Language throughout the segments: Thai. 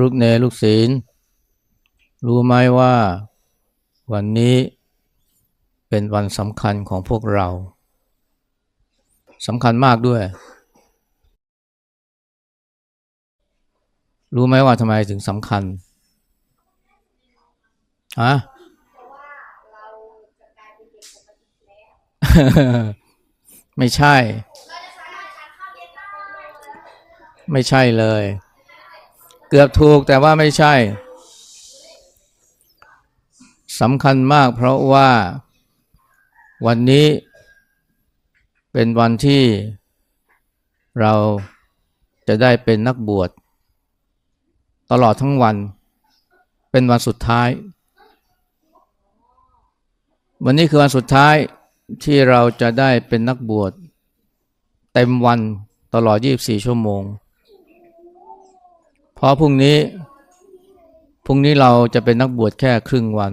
ลูกเนรลูกศีล รู้ไหมว่าวันนี้เป็นวันสำคัญของพวกเราสำคัญมากด้วย รู้ไหมว่าทำไมถึงสำคัญฮะไม่ใช่ ไม่ใช่เลย เกือบถูกแต่ว่าไม่ใช่สำคัญมากเพราะว่าวันนี้เป็นวันที่เราจะได้เป็นนักบวช ตลอดทั้งวันเป็นวันสุดท้าย วันนี้คือวันสุดท้ายที่เราจะได้เป็นนักบวช เต็มวันตลอด 24 ชั่วโมง พราะพรุ่งนี้ พรุ่งนี้เราจะเป็นนักบวชแค่ครึ่งวัน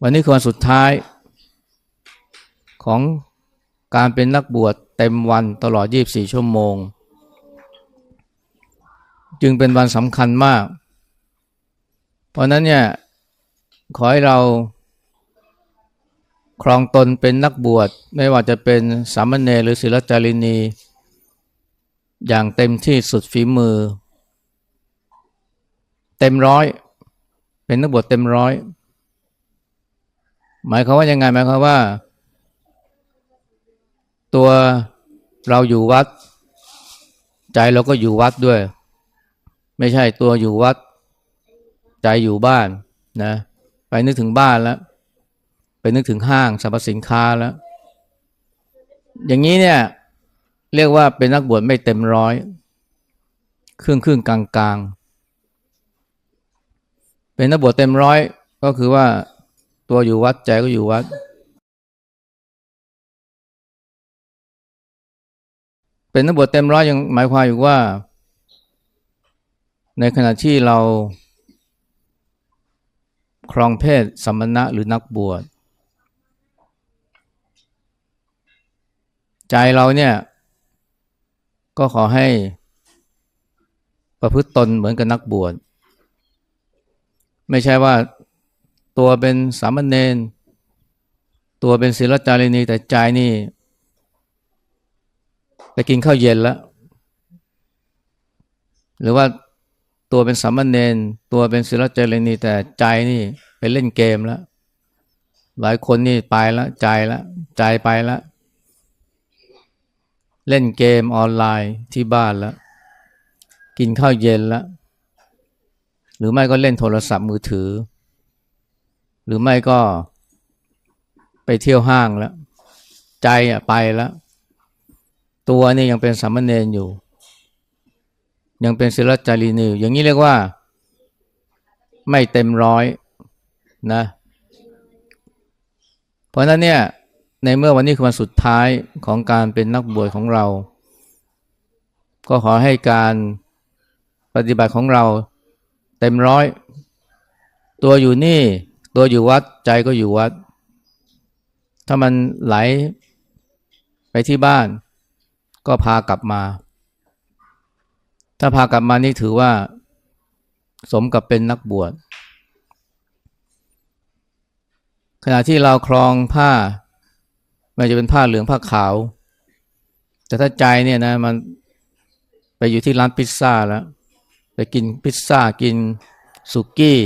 วันนี้คือวันสุดท้าย ของการเป็นนักบวชเต็มวันตลอด 24 ชั่วโมง จึงเป็นวันสำคัญมาก เพราะนั้นเนี่ยขอให้เราครองตนเป็นนักบวชไม่ว่าจะเป็นสามเณรหรือศิลจารินี อย่างเต็มที่สุดฝีมือ เต็มร้อย เป็นนักบวชเต็มร้อย หมายความว่ายังไงหมายความว่า ตัวเราอยู่วัด ใจเราก็อยู่วัดด้วย ไม่ใช่ตัวอยู่วัด ใจอยู่บ้านนะไปนึกถึงบ้านแล้ว ไปนึกถึงห้างสรรพสินค้าแล้ว อย่างนี้เนี่ย เรียกว่าเป็นนักบวชไม่เต็มร้อย ครึ่งครึ่งกลางกลางเป็นนักบวชเต็มร้อยก็คือว่าตัวอยู่วัดใจก็อยู่วัด เป็นนักบวชเต็มร้อยยังหมายความอยู่ว่า ในขณะที่เราครองเพศสมณะหรือนักบวช ใจเราเนี่ย ก็ขอให้ประพฤติตนเหมือนกับนักบวช ไม่ใช่ว่าตัวเป็นสามเณรตัวเป็นศิลจารินีแต่ใจนี่ไปกินข้าวเย็นแล้ว หรือว่าตัวเป็นสามเณรตัวเป็นศิลจารินีแต่ใจนี่ไปเล่นเกมแล้ว หลายคนนี่ไปแล้วใจแล้วใจไปแล้ว เล่นเกมออนไลน์ที่บ้านแล้ว กินข้าวเย็นแล้ว หรือไม่ก็เล่นโทรศัพท์มือถือ หรือไม่ก็ไปเที่ยวห้างแล้ว ใจอะไปแล้ว ตัวนี่ยังเป็นสามเณรอยู่ ยังเป็นศิลจารีนีอยู่อย่างนี้เรียกว่า ไม่เต็มร้อยนะ เพราะนั้นเนี่ย ในเมื่อวันนี้คือวันสุดท้ายของการเป็นนักบวชของเรา ก็ขอให้การปฏิบัติของเราเต็มร้อย ตัวอยู่นี่ ตัวอยู่วัดใจก็อยู่วัด ถ้ามันไหลไปที่บ้าน ก็พากลับมา ถ้าพากลับมานี่ถือว่า สมกับเป็นนักบวชขณะที่เราครองผ้า ไม่จะเป็นผ้าเหลืองผ้าขาว แต่ถ้าใจเนี่ยนะมันไปอยู่ที่ร้านพิซซ่าแล้ว ไปกินพิซซ่ากินสุกี้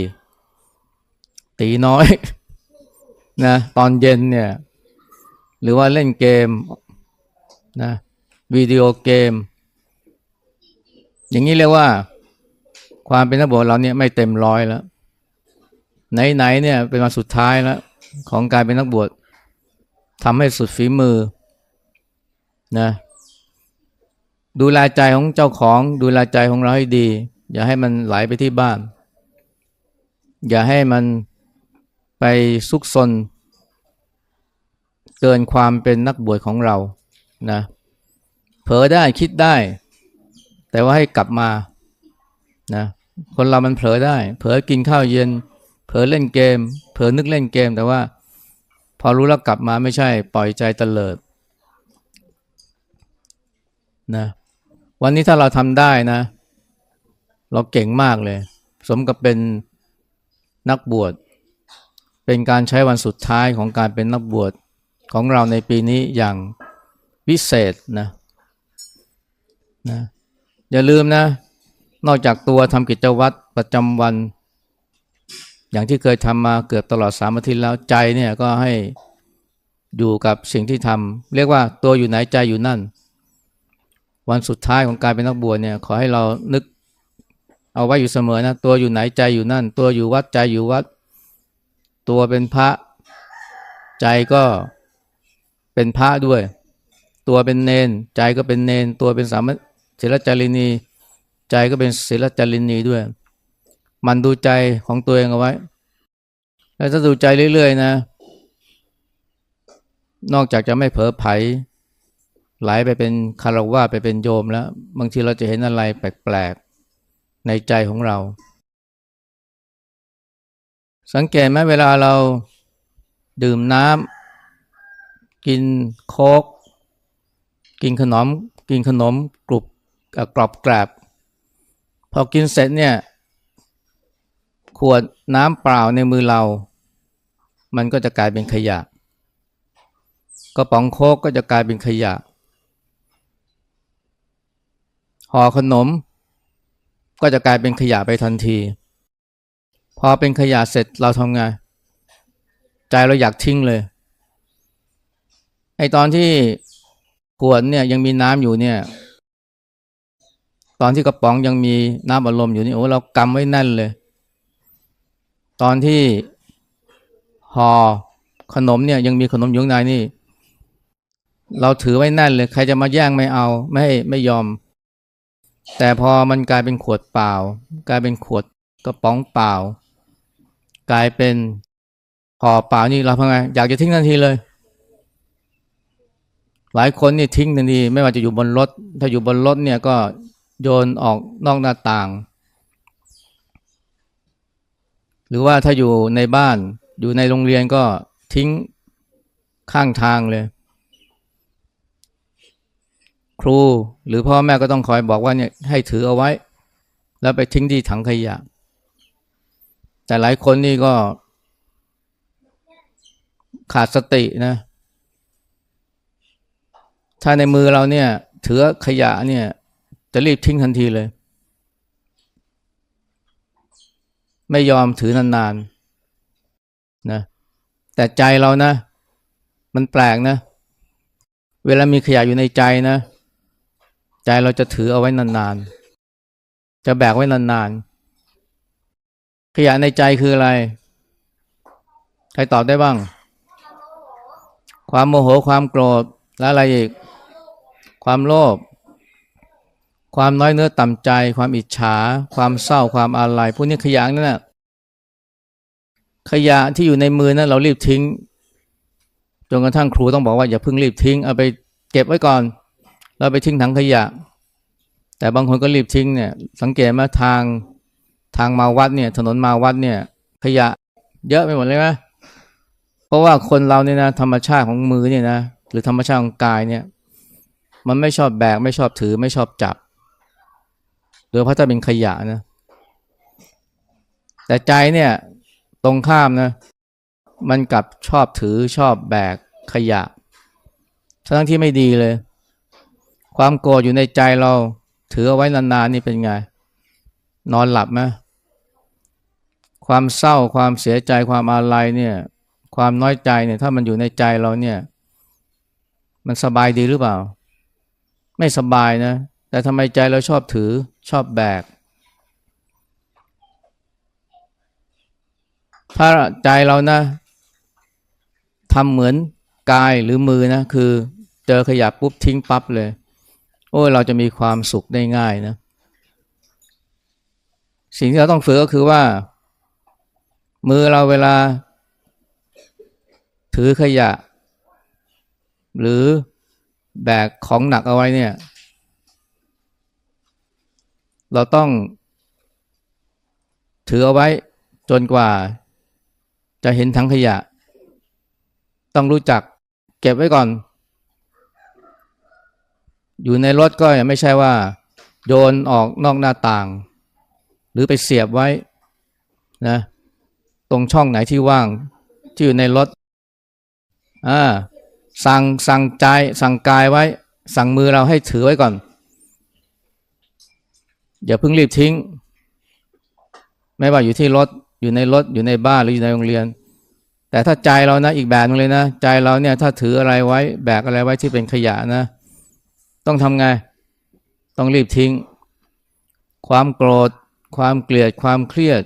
ตีน้อยนะตอนเย็นเนี่ย หรือว่าเล่นเกมนะวิดีโอเกม อย่างนี้เรียกว่าความเป็นนักบวชเราเนี่ยไม่เต็มร้อยแล้ว ไหนๆเนี่ยเป็นวันสุดท้ายแล้ว ของการเป็นนักบวช ทำให้สุดฝีมือนะดูแลใจของเจ้าของ ดูแลใจของเราให้ดี อย่าให้มันไหลไปที่บ้าน อย่าให้มันไปซุกซนเกินความเป็นนักบวชของเรานะเผลอได้คิดได้ แต่ว่าให้กลับมานะคนเรามันเผลอได้ เผลอกินข้าวเย็น เผลอเล่นเกม เผลอนึกเล่นเกม แต่ว่า พอรู้แล้วกลับมาไม่ใช่ปล่อยใจเตลิดนะวันนี้ถ้าเราทำได้นะ เราเก่งมากเลย สมกับเป็นนักบวชเป็นการใช้วันสุดท้ายของการเป็นนักบวชของเราในปีนี้อย่างวิเศษนะนะอย่าลืมนะ นอกจากตัวทำกิจวัตรประจำวัน อย่างที่เคยทำมาเกือบตลอดสามอาทิตย์แล้วใจเนี่ยก็ให้อยู่กับสิ่งที่ทำเรียกว่าตัวอยู่ไหนใจอยู่นั่น วันสุดท้ายของการเป็นนักบวชเนี่ยขอให้เรานึกเอาไว้อยู่เสมอนะตัวอยู่ไหนใจอยู่นั่น ตัวอยู่วัดใจอยู่วัด ตัวเป็นพระใจก็เป็นพระด้วย ตัวเป็นเนน ใจก็เป็นเนน ตัวเป็นสามศิลจารินี ใจก็เป็นศิลจารินีด้วย มันดูใจของตัวเองเอาไว้ แล้วถ้าดูใจเรื่อยๆนะ นอกจากจะไม่เผลอไผไหลไปเป็นคารวะไปเป็นโยมแล้ว บางทีเราจะเห็นอะไรแปลกๆในใจของเรา สังเกตไหมเวลาเราดื่มน้ำกินโค้กกินขนม กินขนมกรุบกรอบกรบพอกินเสร็จเนี่ย ขวดน้ำเปล่าในมือเรา มันก็จะกลายเป็นขยะ กระป๋องโคกก็จะกลายเป็นขยะ ห่อขนม ก็จะกลายเป็นขยะไปทันที พอเป็นขยะเสร็จเราทำไง ใจเราอยากทิ้งเลย ไอตอนที่ขวดเนี่ยยังมีน้ำอยู่เนี่ยตอนที่กระป๋องยังมีน้ำอารมณ์อยู่นี่โอ้เรากำไว้แน่นเลย ตอนที่ห่อขนมเนี่ยยังมีขนมอยู่ข้างในนี่ เราถือไว้แน่นเลย ใครจะมาแย่งไม่เอาไม่ไม่ยอม แต่พอมันกลายเป็นขวดเปล่า กลายเป็นขวดกระป๋องเปล่า กลายเป็นห่อเปล่านี่เราทำไงอยากจะทิ้งทันทีเลย หลายคนนี่ทิ้งทันทีไม่ว่าจะอยู่บนรถ ถ้าอยู่บนรถเนี่ยก็โยนออกนอกหน้าต่าง ห รือว่าถ้าอยู่ในบ้านอยู่ในโรงเรียนก็ทิ้งข้างทางเลย ครูหรือพ่อแม่ก็ต้องคอยบอกว่าเนี่ยให้ถือเอาไว้ แล้วไปทิ้งที่ถังขยะ แต่หลายคนนี่ก็ ขาดสตินะ ถ้าในมือเราเนี่ย ถือขยะเนี่ย จะรีบทิ้งทันทีเลย ไม่ยอมถือนานๆนะแต่ใจเรานะ มันแปลกนะ เวลามีขยะอยู่ในใจนะ ใจเราจะถือเอาไว้นานๆ จะแบกไว้นานๆ ขยะในใจคืออะไร ใครตอบได้บ้าง ความโมโหความโกรธและอะไรอีก ความโลภ ความน้อยเนื้อต่ำใจ ความอิจฉา ความเศร้าความอาลัยพวกนี้ขยะนั่นแหละขยะที่อยู่ในมือนั้นเรารีบทิ้งจนกระทั่งครูต้องบอกว่าอย่าเพิ่งรีบทิ้งเอาไปเก็บไว้ก่อน เราไปทิ้งถังขยะ แต่บางคนก็รีบทิ้งเนี่ยสังเกตไหมทางทางมาวัดเนี่ยถนนมาวัดเนี่ยขยะเยอะไปหมดเลยไหมเพราะว่าคนเราเนี่ยนะธรรมชาติของมือเนี่ยนะหรือธรรมชาติของกายเนี่ยมันไม่ชอบแบกไม่ชอบถือไม่ชอบจับ รือเพราะถ้าเป็นขยะนะ แต่ใจเนี่ยตรงข้ามนะ มันกลับชอบถือชอบแบกขยะ ทั้งที่ไม่ดีเลย ความโกรธอยู่ในใจเราถือเอาไว้นานๆนี่เป็นไง นอนหลับไหมความเศร้าความเสียใจความอาลัยเนี่ย ความน้อยใจเนี่ย ถ้ามันอยู่ในใจเราเนี่ย มันสบายดีหรือเปล่า ไม่สบายนะ แต่ทำไมใจเราชอบถือชอบแบก ถ้าใจเรานะทำเหมือนกายหรือมือนะ คือเจอขยะปุ๊บทิ้งปั๊บเลย โอ้ยเราจะมีความสุขได้ง่ายนะ สิ่งที่เราต้องฝึกก็คือว่า มือเราเวลา ถือขยะ หรือแบกของหนักเอาไว้เนี่ย เราต้อง ถือเอาไว้จนกว่าจะเห็นถังขยะ ต้องรู้จักเก็บไว้ก่อน อยู่ในรถก็ไม่ใช่ว่า โยนออกนอกหน้าต่าง หรือไปเสียบไว้นะตรงช่องไหนที่ว่างที่อยู่ในรถอ่าสั่งสั่งใจสั่งกายไว้ สั่งมือเราให้ถือไว้ก่อน อย่าเพิ่งรีบทิ้ง ไม่ว่าอยู่ที่รถอยู่ในรถอยู่ในบ้านหรืออยู่ในโรงเรียน แต่ถ้าใจเรานะอีกแบบนึงเลยนะ ใจเราเนี่ยถ้าถืออะไรไว้แบกอะไรไว้ที่เป็นขยะนะ ต้องทำไง ต้องรีบทิ้ง ความโกรธ ความเกลียดความเครียด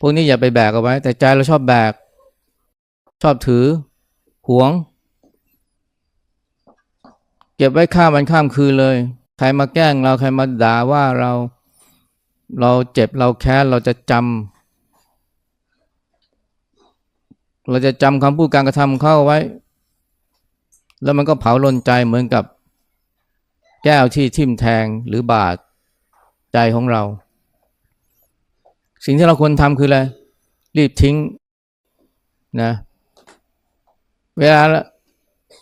พวกนี้อย่าไปแบกเอาไว้ แต่ใจเราชอบแบก ชอบถือหวง เก็บไว้ข้ามวันข้ามคืนเลย ใครมาแกล้งเราใครมาด่าว่าเราเราเจ็บเราแค้นเราจะจำเราจะจำคำพูดการกระทำเข้าไว้ แล้วมันก็เผาลนใจเหมือนกับ แก้วที่ทิ่มแทงหรือบาดใจของเรา สิ่งที่เราควรทำคืออะไรรีบทิ้งนะเวลา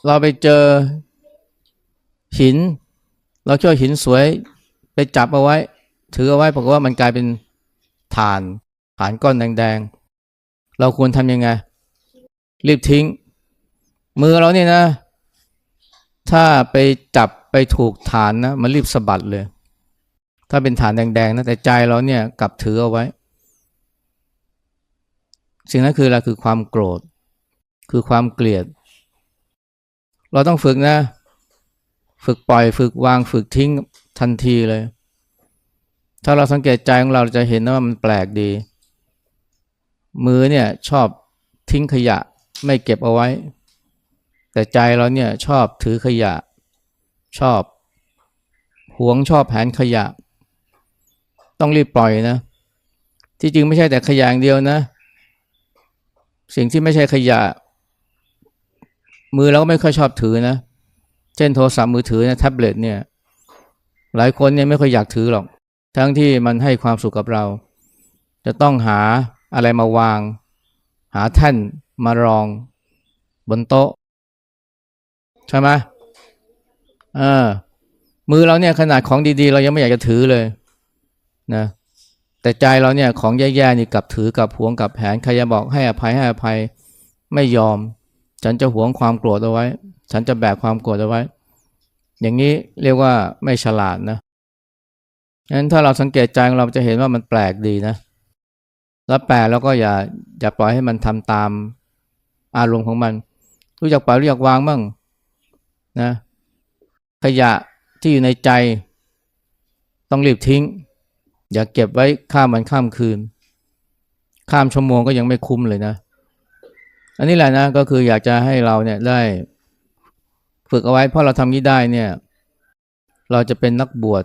เราไปเจอหิน เราคิดว่าหินสวยไปจับเอาไว้ ถือเอาไว้ปรากฏว่ามันกลายเป็นฐานฐานก้อนแดงๆ เราควรทำยังไง รีบทิ้ง มือเราเนี่ยนะ ถ้าไปจับไปถูกฐานนะมันรีบสะบัดเลย ถ้าเป็นฐานแดงๆนะแต่ใจเราเนี่ยกลับถือเอาไว้ สิ่งนั้นคืออะไรคือความโกรธ คือความเกลียด เราต้องฝึกนะ ฝึกปล่อยฝึกวางฝึกทิ้งทันทีเลย ถ้าเราสังเกตใจของเราจะเห็นว่ามันแปลกดี มือเนี่ยชอบทิ้งขยะไม่เก็บเอาไว้ แต่ใจเราเนี่ยชอบถือขยะ ชอบหวงชอบแผนขยะ ต้องรีบปล่อยนะ ที่จริงไม่ใช่แต่ขยะอย่างเดียวนะ สิ่งที่ไม่ใช่ขยะ มือเราก็ไม่ค่อยชอบถือนะ เช่นโทรศัพท์มือถือนะแท็บเล็ตเนี่ย หลายคนเนี่ยไม่ค่อยอยากถือหรอก ทั้งที่มันให้ความสุขกับเรา จะต้องหาอะไรมาวาง หาแท่นมารอง บนโต๊ะ ใช่ไหมเออมือเราเนี่ยขนาดของดีๆ เรายังไม่อยากจะถือเลยนะแต่ใจเราเนี่ยของแย่ๆนี่กลับถือกับหวงกับแผนใครจะบอกให้อภัยให้อภัยไม่ยอม ฉันจะหวงความโกรธเอาไว้ ฉันจะแบกความโกรธเอาไว้ อย่างนี้เรียกว่าไม่ฉลาดนะงั้นถ้าเราสังเกตใจของเราจะเห็นว่ามันแปลกดีนะ แล้วแปลแล้วก็อย่าอย่าปล่อยให้มันทำตามอารมณ์ของมัน รู้จักปล่อยรู้จักวางบ้างนะขยะที่อยู่ในใจต้องรีบทิ้ง อย่าเก็บไว้ข้ามวันข้ามคืน ข้ามชั่วโมงก็ยังไม่คุ้มเลยนะ อันนี้แหละนะก็คืออยากจะให้เราเนี่ยได้ ฝึกเอาไว้เพราะเราทำนี้ได้เนี่ย เราจะเป็นนักบวช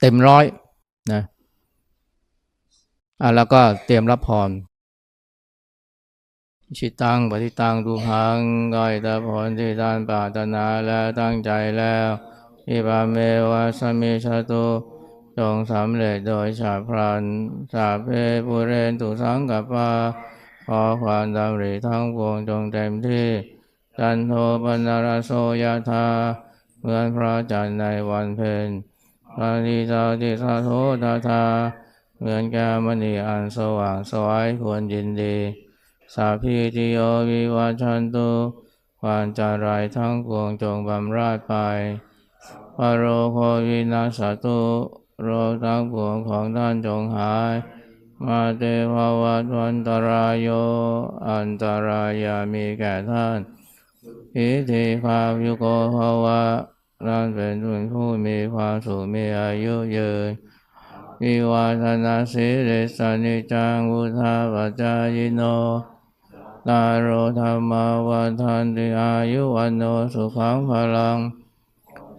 เต็มร้อยนะอะแล้วก็เตรียมรับพรชิตังปฏิตังทุพังก้อยตาผลที่ทานปรารถนาแล้วตั้งใจแล้วอิบาเมวะสมมิชาตุจงสำเร็จโดยฉับพลันสาเพปุเรนตุสังกัปปาขอความดำริทั้งปวงจงเต็มที่ จันโทปนารโสยธาเหมือนพระจันทร์ในวันเพ็ญพระนิจาติสาโทตาธาเหมือนแก้มณีอันสว่างสวายควรยินดี สาพีติโยวิวัชันตุความจารายทั้งปวงจงบำราดไปปโรโควินาสตุโรคทั้งปวงของท่านจงหาย มาเตภวัตวันตรายโย อันตรายามีแก่ท่าน อิทธิความยุโกภวะนั่นเป็นผู้มีความสุขมีอายุยืนวิวัฒนาสิริสานิจังวุธาปัจจายโนตาโรธรรมาวันทันติอายุวันโนสุขังพลัง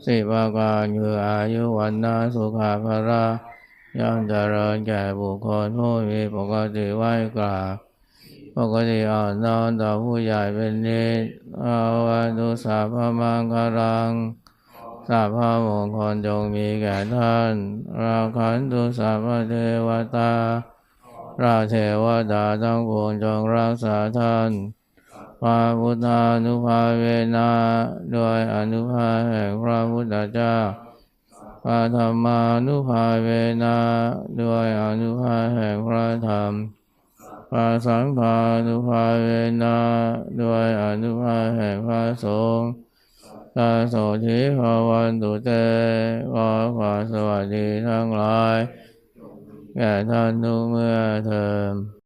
สิบาการคืออายุวันนาสุขาภระย่อมเจริญแก่บุคคลผู้มีปกติไหวกราบ ปกติอ่อนน้อมต่อผู้ใหญ่เป็นนิสอาวันตุสาพมังคารังสาพมงคลจงมีแก่ท่าน ราคันตุสาพเทวตา ราเทวดาทั้งปวงจงรักษาท่านพระพุทธานุภาเวนะด้วยอนุภาแห่งพระพุทธเจ้าปาธรรมานุภาเวนะด้วยอนุภาแห่งพระธรรม พาสังฆานุภาเวนะด้วยอนุภาแห่งพระสงฆ์ตาโสธิภาวันตุเตวาขวาสวัสดีทั้งหลาย แก่ท่านทุกเมื่อเทอม